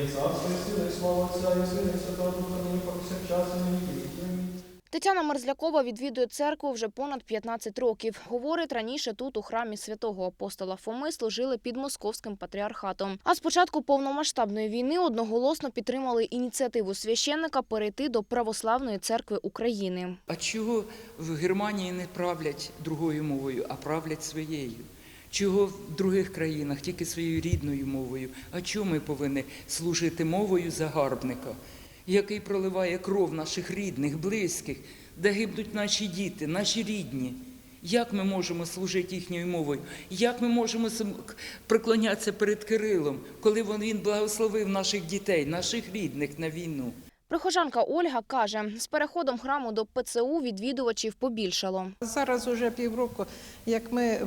Є царство і сили, і слава Отця і Сина, і Святого Духа, нині повсякчас і на віки Тетяна Мерзлякова відвідує церкву вже понад 15 років. Говорить, раніше тут у храмі святого апостола Фоми служили під московським патріархатом. А з початку повномасштабної війни одноголосно підтримали ініціативу священника перейти до православної церкви України. А чого в Германії не правлять другою мовою, а правлять своєю? Чого в других країнах тільки своєю рідною мовою? А чому ми повинні служити мовою загарбника, який проливає кров наших рідних, близьких, де гибнуть наші діти, наші рідні? Як ми можемо служити їхньою мовою? Як ми можемо преклонятися перед Кирилом, коли він благословив наших дітей, наших рідних на війну? Прихожанка Ольга каже, з переходом храму до ПЦУ відвідувачів побільшало. Зараз уже півроку, як ми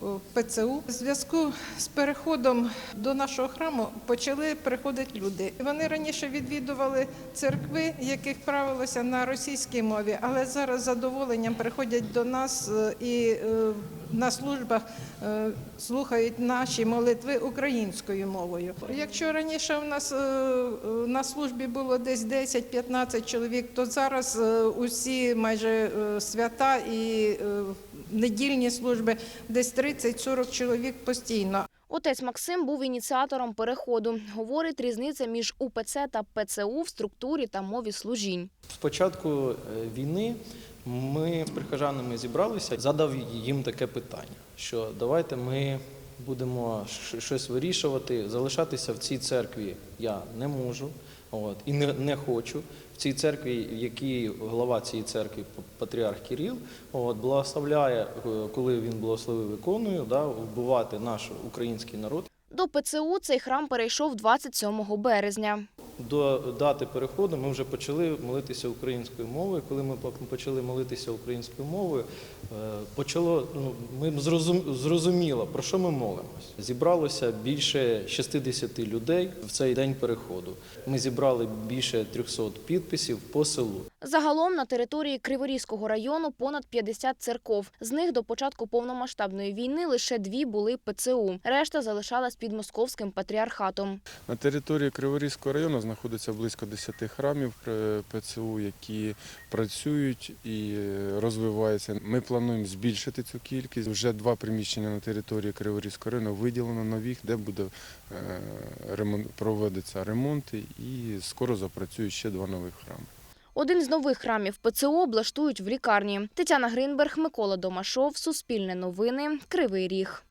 в ПЦУ. В зв'язку з переходом до нашого храму почали приходити люди. Вони раніше відвідували церкви, яких правилося на російській мові, але зараз з задоволенням приходять до нас е, і е, на службах е, слухають наші молитви українською мовою. Якщо раніше у нас на службі було десь 10-15 чоловік, то зараз е, усі майже е, свята і е, недільні служби десь 30-40 чоловік постійно. Отець Максим був ініціатором переходу. Говорить, різниця між УПЦ та ПЦУ в структурі та мові служінь. З початку е, війни ми з прихожанами зібралися, задав їм таке питання, що давайте ми будемо щось вирішувати, залишатися в цій церкві я не можу, от, і не, не хочу. В цій церкві, якій голова цієї церкви, патріарх Кирил, от, благословляє, е, коли він благословив іконою, да, вбивати наш український народ. До ПЦУ цей храм перейшов 27 березня. До дати переходу ми вже почали молитися українською мовою. Коли ми почали молитися українською мовою, е, почало ну ми зрозум, зрозуміло про що ми молимось. Зібралося більше 60 людей в цей день переходу. Ми зібрали більше 300 підписів по селу. Загалом на території Криворізького району понад 50 церков. З них до початку повномасштабної війни лише дві були ПЦУ. Решта залишалась під московським патріархатом. На території Криворізького району знаходиться близько 10 храмів ПЦУ, які працюють і е, розвиваються. Ми плануємо збільшити цю кількість. Вже два приміщення на території Криворізького району виділено нових, де буде е, проводиться ремонти і скоро запрацюють ще два нових храми. Один з нових храмів ПЦУ облаштують в лікарні. Тетяна Гринберг, Микола Домашов, Суспільне новини, Кривий Ріг.